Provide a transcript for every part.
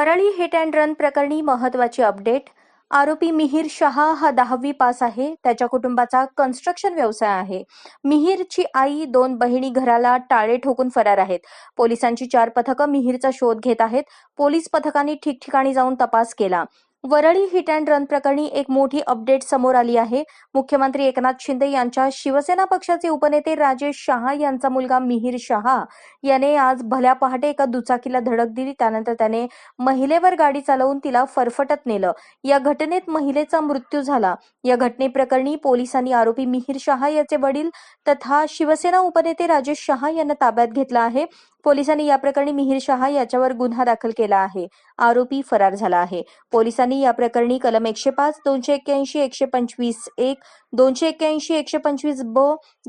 Parli hit and run प्रकरणी महत्वाची update आरोपी मिहीर शहा हा दहावी पास आहे. त्याच्या कुटुंबाचा कन्स्ट्रक्शन व्यवसाय आहे. मिहीरची आई दोन बहिणी घराला टाळे ठोकून फरार आहेत. पोलिसांची चार पथकं मिहीरचा शोध घेत आहेत. पोलीस पथकांनी ठिकठिकाणी जाऊन तपास केला. वरळी हिट अँड रन प्रकरणी एक मोठी अपडेट समोर आली आहे. मुख्यमंत्री एकनाथ शिंदे यांच्या शिवसेना पक्षाचे उपनेते राजेश शहा यांचा मुलगा मिहीर शहा याने आज भल्या पहाटे एका दुचाकीला धडक दिली. त्यानंतर त्याने महिलेवर गाडी चालवून तिला फरफटत नेलं. या घटनेत महिलेचा मृत्यू झाला. या घटनेप्रकरणी पोलिसांनी आरोपी मिहीर शहा याचे वडील तथा शिवसेना उपनेते राजेश शहा यांना ताब्यात घेतला आहे. पोलिसांनी या प्रकरणी मिहीर शहा याच्यावर गुन्हा दाखल केला आहे. आरोपी फरार झाला आहे. पोलिसांनी या प्रकरणी कलम एकशे पाच दोनशे एक्क्याऐंशी एकशे पंचवीस एक दोनशे एक्क्याऐंशी एकशे पंचवीस ब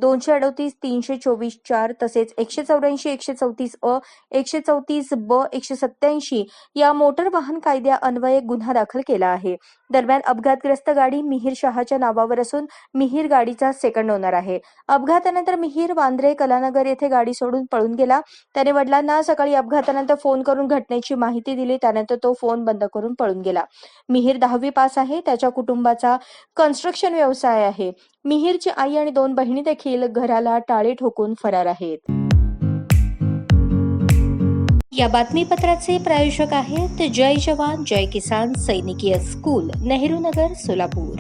दोनशे अडतीस तीनशे चोवीस चार तसेच एकशे चौऱ्याऐंशी एकशे चौतीस अ एकशे चौतीस ब एकशे सत्याऐंशी या मोटर वाहन कायद्या अन्वये गुन्हा दाखल केला आहे. दरम्यान अपघातग्रस्त गाडी मिहीर शहाच्या नावावर असून मिहीर गाडीचा सेकंड ओनर आहे. अपघातानंतर मिहीर वांद्रे कलानगर येथे गाडी सोडून पळून गेला. त्याने वडिलांना सकाळी अपघातानंतर फोन करून घटनेची माहिती दिली. त्यानंतर तो फोन बंद करून पळून गेला. मिहीर दहावी पास आहे. त्याच्या कुटुंबाचा कन्स्ट्रक्शन व्यवसाय आहे. मिहीरची आई आणि दोन बहिणी देखील घराला टाळे ठोकून फरार आहेत. या बातमीपत्राचे प्रायोजक आहेत जय जवान जय किसान सैनिकीय स्कूल नेहरू नगर सोलापूर.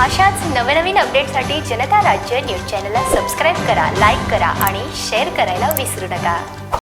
अशाच नवनवीन अपडेटसाठी जनता राज्य न्यूज चॅनलला सबस्क्राईब करा लाईक करा आणि शेअर करायला विसरू नका.